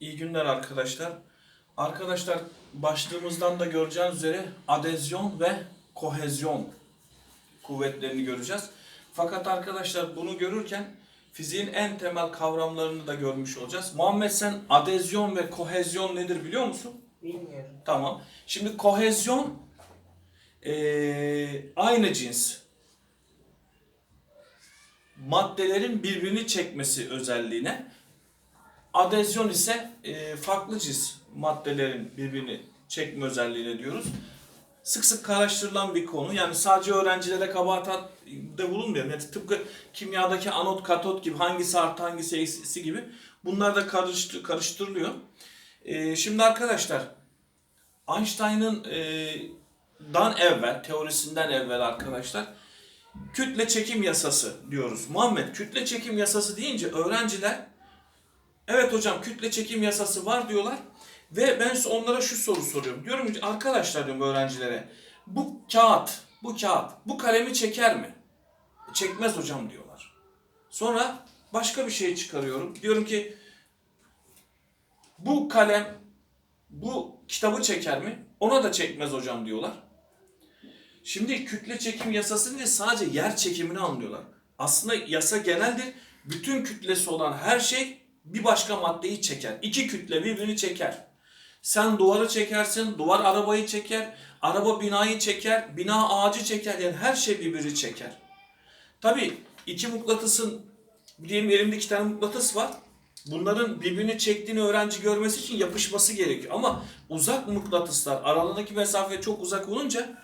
İyi günler arkadaşlar. Arkadaşlar başlığımızdan da göreceğiniz üzere adezyon ve kohezyon kuvvetlerini göreceğiz. Fakat arkadaşlar bunu görürken fiziğin en temel kavramlarını da görmüş olacağız. Muhammed sen adezyon ve kohezyon nedir biliyor musun? Bilmiyorum. Tamam. Şimdi kohezyon eee, aynı cins maddelerin birbirini çekmesi özelliğine. Adezyon ise eee, farklı cins maddelerin birbirini çekme özelliğine diyoruz. Sık sık karıştırılan bir konu. Yani sadece öğrencilere kabahat de bulunmuyor. Yani tıpkı kimyadaki anot katot gibi hangisi artı hangisi eksisi gibi bunlar da karıştı, karıştırılıyor. Eee, şimdi arkadaşlar Einstein'ın e, dan evvel, teorisinden evvel arkadaşlar kütle çekim yasası diyoruz. Muhammed kütle çekim yasası deyince öğrenciler evet hocam kütle çekim yasası var diyorlar ve ben onlara şu soru soruyorum. Diyorum ki arkadaşlar diyorum öğrencilere bu kağıt, bu kağıt bu kalemi çeker mi? Çekmez hocam diyorlar. Sonra başka bir şey çıkarıyorum. Diyorum ki bu kalem bu kitabı çeker mi? Ona da çekmez hocam diyorlar. Şimdi kütle çekim yasası değil sadece yer çekimini anlıyorlar. Aslında yasa geneldir. Bütün kütlesi olan her şey bir başka maddeyi çeker. İki kütle birbirini çeker. Sen duvarı çekersin, duvar arabayı çeker, araba binayı çeker, bina ağacı çeker. Yani her şey birbirini çeker. Tabii iki mıknatısın, diyelim elimde iki tane mıknatıs var. Bunların birbirini çektiğini öğrenci görmesi için yapışması gerekiyor. Ama uzak mıknatıslar aralarındaki mesafe çok uzak olunca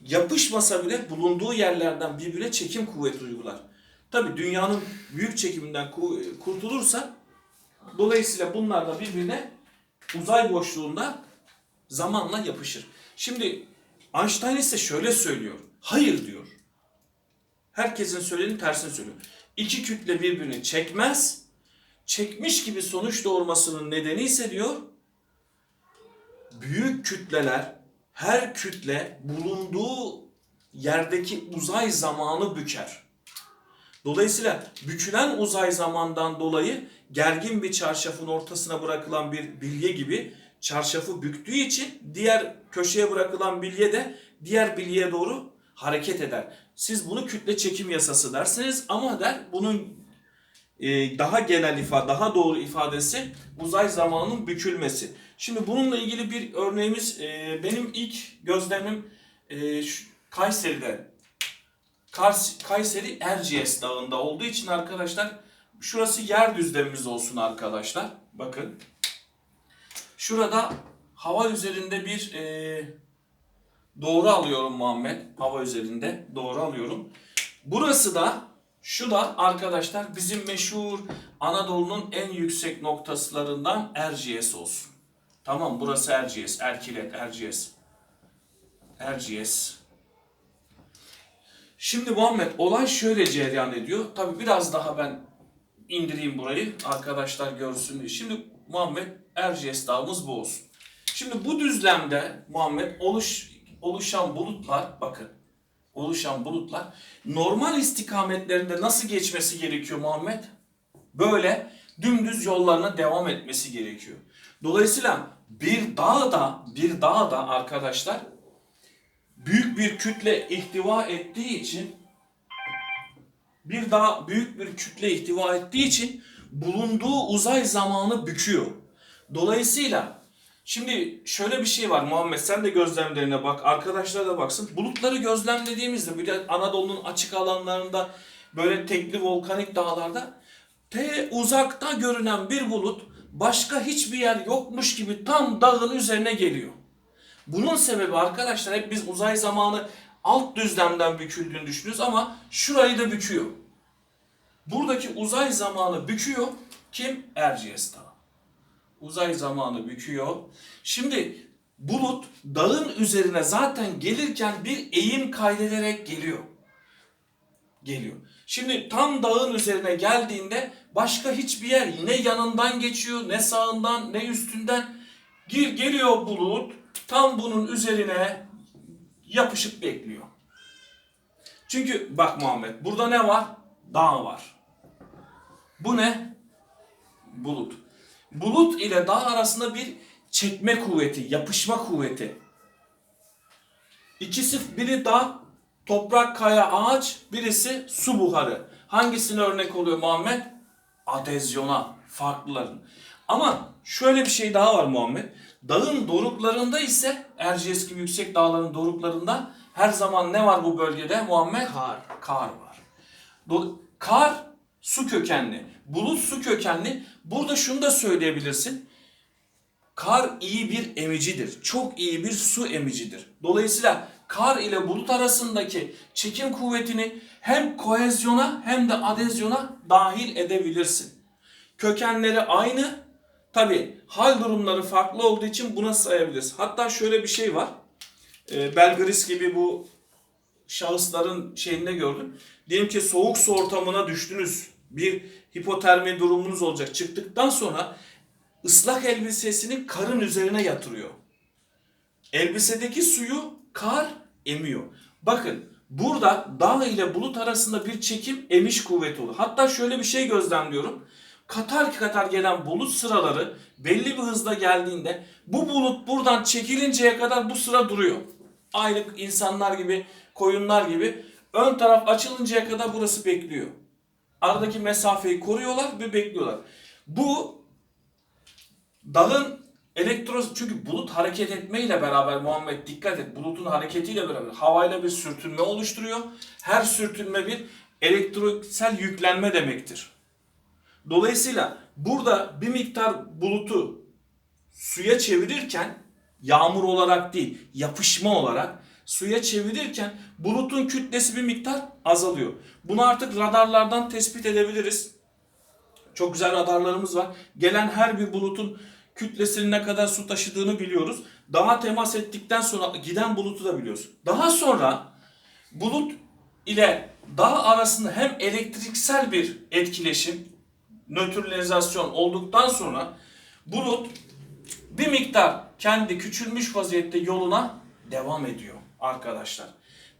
yapışmasa bile bulunduğu yerlerden birbirine çekim kuvveti uygular. Tabi dünyanın büyük çekiminden ku- kurtulursa dolayısıyla bunlar da birbirine uzay boşluğunda zamanla yapışır. Şimdi Einstein ise şöyle söylüyor. Hayır diyor. Herkesin söylediğinin tersini söylüyor. İki kütle birbirini çekmez. Çekmiş gibi sonuç doğurmasının nedeni ise diyor büyük kütleler her kütle bulunduğu yerdeki uzay zamanı büker. Dolayısıyla bükülen uzay zamandan dolayı gergin bir çarşafın ortasına bırakılan bir bilye gibi çarşafı büktüğü için diğer köşeye bırakılan bilye de diğer bilyeye doğru hareket eder. Siz bunu kütle çekim yasası dersiniz ama der bunun e, daha genel ifade, daha doğru ifadesi uzay zamanının bükülmesi. Şimdi bununla ilgili bir örneğimiz e, benim ilk gözlemim e, Kayseri'de. Kayseri Erciyes Dağı'nda olduğu için arkadaşlar şurası yer düzlemimiz olsun arkadaşlar. Bakın. Şurada hava üzerinde bir e, doğru alıyorum Muhammed. Hava üzerinde doğru alıyorum. Burası da şu da arkadaşlar bizim meşhur Anadolu'nun en yüksek noktalarından Erciyes olsun. Tamam burası Erciyes, Erkilet, Erciyes. Erciyes. Şimdi Muhammed olay şöyle cereyan ediyor. Tabi biraz daha ben indireyim burayı arkadaşlar görsün diye. Şimdi Muhammed Erciyes dağımız bu olsun. Şimdi bu düzlemde Muhammed oluş, oluşan bulutlar bakın oluşan bulutlar normal istikametlerinde nasıl geçmesi gerekiyor Muhammed? Böyle dümdüz yollarına devam etmesi gerekiyor. Dolayısıyla bir dağda bir dağda arkadaşlar büyük bir kütle ihtiva ettiği için bir dağ büyük bir kütle ihtiva ettiği için bulunduğu uzay zamanı büküyor. Dolayısıyla Şimdi şöyle bir şey var Muhammed sen de gözlemlerine bak arkadaşlar da baksın. Bulutları gözlemlediğimizde bir de Anadolu'nun açık alanlarında böyle tekli volkanik dağlarda te uzakta görünen bir bulut başka hiçbir yer yokmuş gibi tam dağın üzerine geliyor. Bunun sebebi arkadaşlar hep biz uzay zamanı alt düzlemden büküldüğünü düşünüyoruz ama şurayı da büküyor. Buradaki uzay zamanı büküyor. Kim? Erciyes Dağı uzay zamanı büküyor. Şimdi bulut dağın üzerine zaten gelirken bir eğim kaydederek geliyor. Geliyor. Şimdi tam dağın üzerine geldiğinde başka hiçbir yer ne yanından geçiyor, ne sağından, ne üstünden gir geliyor bulut tam bunun üzerine yapışıp bekliyor. Çünkü bak Muhammed burada ne var? Dağ var. Bu ne? Bulut. bulut ile dağ arasında bir çekme kuvveti, yapışma kuvveti. İkisi biri dağ, toprak, kaya, ağaç, birisi su buharı. Hangisine örnek oluyor Muhammed? Adezyona, farklıların. Ama şöyle bir şey daha var Muhammed. Dağın doruklarında ise Erciyes gibi yüksek dağların doruklarında her zaman ne var bu bölgede Muhammed? Kar. Kar var. Do- Kar su kökenli. Bulut su kökenli. Burada şunu da söyleyebilirsin. Kar iyi bir emicidir. Çok iyi bir su emicidir. Dolayısıyla kar ile bulut arasındaki çekim kuvvetini hem kohezyona hem de adezyona dahil edebilirsin. Kökenleri aynı. Tabi hal durumları farklı olduğu için buna sayabiliriz. Hatta şöyle bir şey var. Ee, Belgris gibi bu şahısların şeyinde gördüm. Diyelim ki soğuk su ortamına düştünüz. Bir hipotermi durumunuz olacak. Çıktıktan sonra ıslak elbisesini karın üzerine yatırıyor. Elbisedeki suyu kar emiyor. Bakın burada dağ ile bulut arasında bir çekim emiş kuvveti olur. Hatta şöyle bir şey gözlemliyorum. Katar katar gelen bulut sıraları belli bir hızda geldiğinde bu bulut buradan çekilinceye kadar bu sıra duruyor. Aynı insanlar gibi, koyunlar gibi ön taraf açılıncaya kadar burası bekliyor. Aradaki mesafeyi koruyorlar ve bekliyorlar. Bu dağın elektro çünkü bulut hareket etmeyle beraber Muhammed dikkat et bulutun hareketiyle beraber havayla bir sürtünme oluşturuyor. Her sürtünme bir elektriksel yüklenme demektir. Dolayısıyla burada bir miktar bulutu suya çevirirken yağmur olarak değil yapışma olarak suya çevirirken bulutun kütlesi bir miktar azalıyor. Bunu artık radarlardan tespit edebiliriz. Çok güzel radarlarımız var. Gelen her bir bulutun kütlesinin ne kadar su taşıdığını biliyoruz. Daha temas ettikten sonra giden bulutu da biliyoruz. Daha sonra bulut ile dağ arasında hem elektriksel bir etkileşim, nötralizasyon olduktan sonra bulut bir miktar kendi küçülmüş vaziyette yoluna devam ediyor arkadaşlar.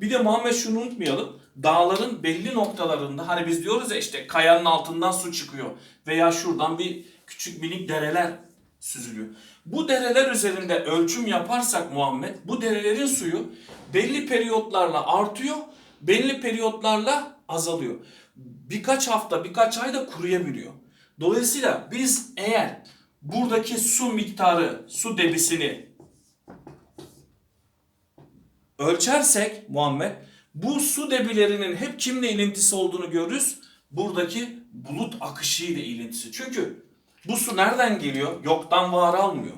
Bir de Muhammed şunu unutmayalım. Dağların belli noktalarında hani biz diyoruz ya işte kayanın altından su çıkıyor veya şuradan bir küçük minik dereler süzülüyor. Bu dereler üzerinde ölçüm yaparsak Muhammed bu derelerin suyu belli periyotlarla artıyor, belli periyotlarla azalıyor. Birkaç hafta, birkaç ayda kuruyabiliyor. Dolayısıyla biz eğer buradaki su miktarı, su debisini ölçersek Muhammed bu su debilerinin hep kimle ilintisi olduğunu görürüz. Buradaki bulut akışı ile ilintisi. Çünkü bu su nereden geliyor? Yoktan var almıyor.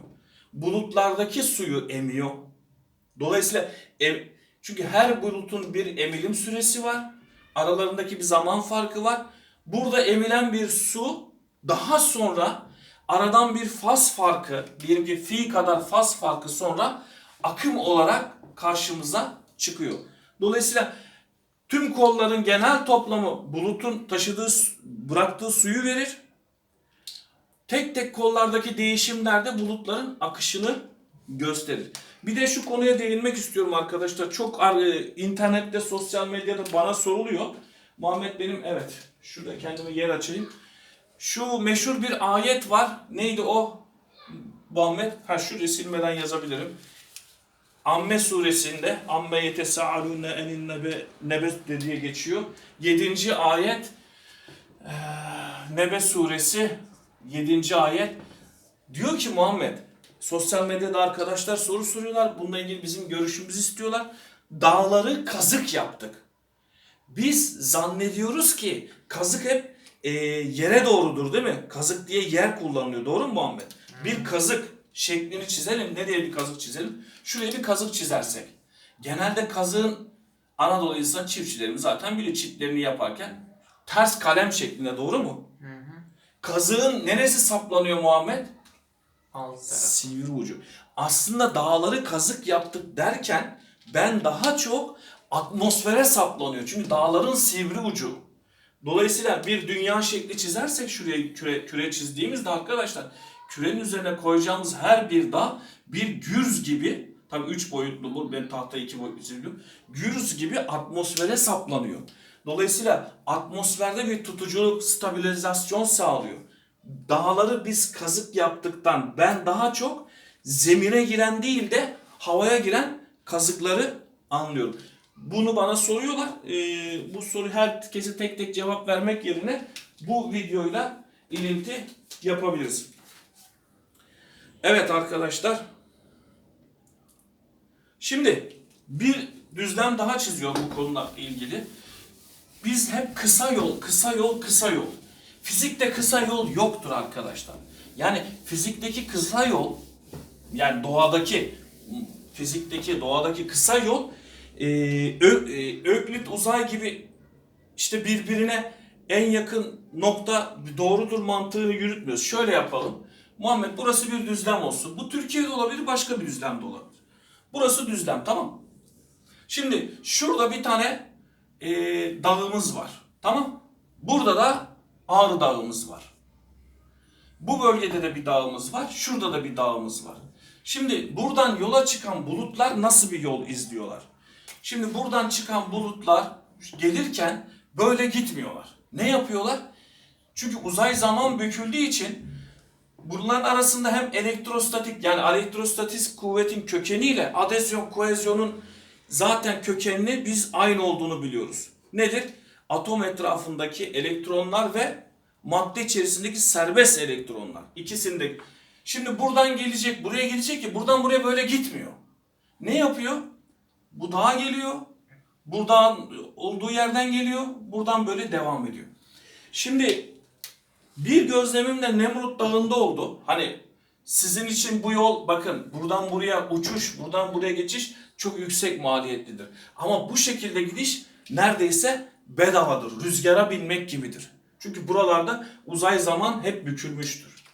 Bulutlardaki suyu emiyor. Dolayısıyla em- çünkü her bulutun bir emilim süresi var. Aralarındaki bir zaman farkı var. Burada emilen bir su daha sonra aradan bir faz farkı, diyelim ki fi kadar faz farkı sonra akım olarak karşımıza çıkıyor. Dolayısıyla tüm kolların genel toplamı bulutun taşıdığı, bıraktığı suyu verir. Tek tek kollardaki değişimler de bulutların akışını gösterir. Bir de şu konuya değinmek istiyorum arkadaşlar. Çok e, internette, sosyal medyada bana soruluyor. Muhammed benim evet. Şurada kendime yer açayım. Şu meşhur bir ayet var. Neydi o? Muhammed. Ha şu silmeden yazabilirim. Amme suresinde Amme yetesaalune enin nebe, nebe diye geçiyor. 7. ayet eee, Nebe suresi 7. ayet diyor ki Muhammed sosyal medyada arkadaşlar soru soruyorlar. Bununla ilgili bizim görüşümüzü istiyorlar. Dağları kazık yaptık. Biz zannediyoruz ki kazık hep e, yere doğrudur değil mi? Kazık diye yer kullanılıyor. Doğru mu Muhammed? Bir kazık şeklini çizelim. Nereye bir kazık çizelim? Şuraya bir kazık çizersek. Genelde kazığın Anadolu insan çiftçilerimiz zaten biliyor çiftlerini yaparken ters kalem şeklinde doğru mu? Kazığın neresi saplanıyor Muhammed? Alt taraf. Sivri ucu. Aslında dağları kazık yaptık derken ben daha çok atmosfere saplanıyor. Çünkü dağların sivri ucu. Dolayısıyla bir dünya şekli çizersek şuraya küre, küre çizdiğimizde arkadaşlar kürenin üzerine koyacağımız her bir dağ bir gürz gibi tabii üç boyutlu bu ben tahta iki boyutlu çiziyorum. Gürz gibi atmosfere saplanıyor. Dolayısıyla atmosferde bir tutuculuk, stabilizasyon sağlıyor. Dağları biz kazık yaptıktan ben daha çok zemine giren değil de havaya giren kazıkları anlıyorum. Bunu bana soruyorlar. Ee, bu soru herkese tek tek cevap vermek yerine bu videoyla ilinti yapabiliriz. Evet arkadaşlar. Şimdi bir düzlem daha çiziyorum bu konuyla ilgili. Biz hep kısa yol, kısa yol, kısa yol. Fizikte kısa yol yoktur arkadaşlar. Yani fizikteki kısa yol, yani doğadaki, fizikteki, doğadaki kısa yol, e, Ö- e, Öklit uzay gibi işte birbirine en yakın nokta doğrudur mantığını yürütmüyoruz. Şöyle yapalım. Muhammed burası bir düzlem olsun. Bu Türkiye'de olabilir, başka bir düzlemde olabilir. Burası düzlem, tamam? Şimdi şurada bir tane e, dağımız var. Tamam. Burada da Ağrı Dağımız var. Bu bölgede de bir dağımız var. Şurada da bir dağımız var. Şimdi buradan yola çıkan bulutlar nasıl bir yol izliyorlar? Şimdi buradan çıkan bulutlar gelirken böyle gitmiyorlar. Ne yapıyorlar? Çünkü uzay zaman büküldüğü için bunların arasında hem elektrostatik yani elektrostatik kuvvetin kökeniyle adezyon kohezyonun zaten kökenini biz aynı olduğunu biliyoruz. Nedir? Atom etrafındaki elektronlar ve madde içerisindeki serbest elektronlar. İkisinde. Şimdi buradan gelecek, buraya gelecek ki buradan buraya böyle gitmiyor. Ne yapıyor? Bu dağa geliyor. Buradan olduğu yerden geliyor. Buradan böyle devam ediyor. Şimdi bir gözlemim de Nemrut Dağı'nda oldu. Hani sizin için bu yol bakın buradan buraya uçuş, buradan buraya geçiş çok yüksek maliyetlidir. Ama bu şekilde gidiş neredeyse bedavadır. Rüzgara binmek gibidir. Çünkü buralarda uzay zaman hep bükülmüştür.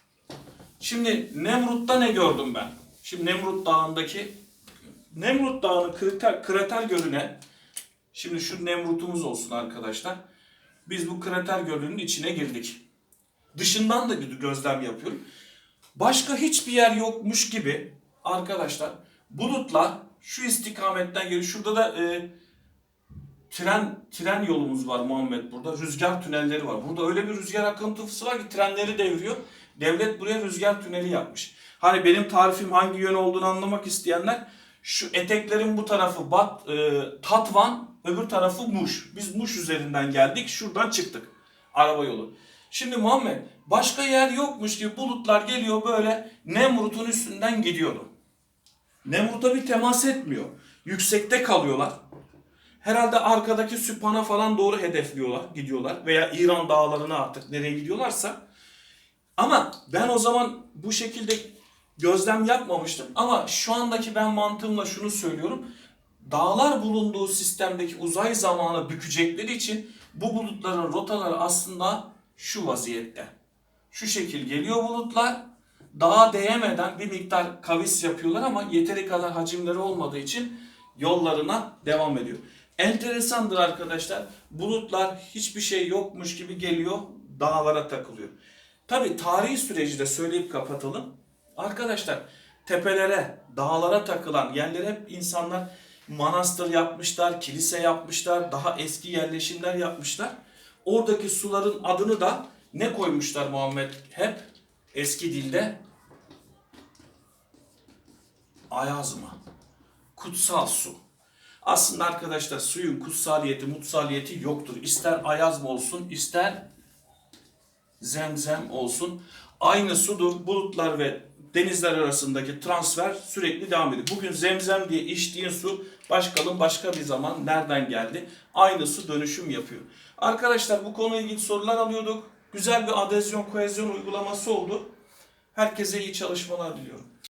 Şimdi Nemrut'ta ne gördüm ben? Şimdi Nemrut Dağı'ndaki Nemrut Dağı'nın krater, krater gölüne şimdi şu Nemrut'umuz olsun arkadaşlar. Biz bu krater gölünün içine girdik. Dışından da bir gözlem yapıyorum. Başka hiçbir yer yokmuş gibi arkadaşlar bulutlar şu istikametten geliyor. Şurada da e, tren tren yolumuz var Muhammed burada. Rüzgar tünelleri var. Burada öyle bir rüzgar akıntısı var ki trenleri deviriyor. Devlet buraya rüzgar tüneli yapmış. Hani benim tarifim hangi yön olduğunu anlamak isteyenler şu eteklerin bu tarafı Bat e, Tatvan, öbür tarafı Muş. Biz Muş üzerinden geldik, şuradan çıktık. Araba yolu. Şimdi Muhammed başka yer yokmuş gibi bulutlar geliyor böyle Nemrut'un üstünden gidiyordu. Nemrut'a bir temas etmiyor. Yüksekte kalıyorlar. Herhalde arkadaki Süphan'a falan doğru hedefliyorlar, gidiyorlar. Veya İran dağlarına artık nereye gidiyorlarsa. Ama ben o zaman bu şekilde gözlem yapmamıştım. Ama şu andaki ben mantığımla şunu söylüyorum. Dağlar bulunduğu sistemdeki uzay zamanı bükecekleri için bu bulutların rotaları aslında şu vaziyette. Şu şekil geliyor bulutlar. Dağa değemeden bir miktar kavis yapıyorlar ama yeteri kadar hacimleri olmadığı için yollarına devam ediyor. Enteresandır arkadaşlar. Bulutlar hiçbir şey yokmuş gibi geliyor, dağlara takılıyor. Tabi tarihi süreci de söyleyip kapatalım. Arkadaşlar tepelere, dağlara takılan yerlere hep insanlar manastır yapmışlar, kilise yapmışlar, daha eski yerleşimler yapmışlar. Oradaki suların adını da ne koymuşlar Muhammed? Hep eski dilde ayazma, kutsal su. Aslında arkadaşlar suyun kutsaliyeti, mutsaliyeti yoktur. İster ayazma olsun, ister zemzem olsun. Aynı sudur. Bulutlar ve denizler arasındaki transfer sürekli devam ediyor. Bugün zemzem diye içtiğin su başkalın başka bir zaman nereden geldi? Aynı su dönüşüm yapıyor. Arkadaşlar bu konuyla ilgili sorular alıyorduk. Güzel bir adezyon kohezyon uygulaması oldu. Herkese iyi çalışmalar diliyorum.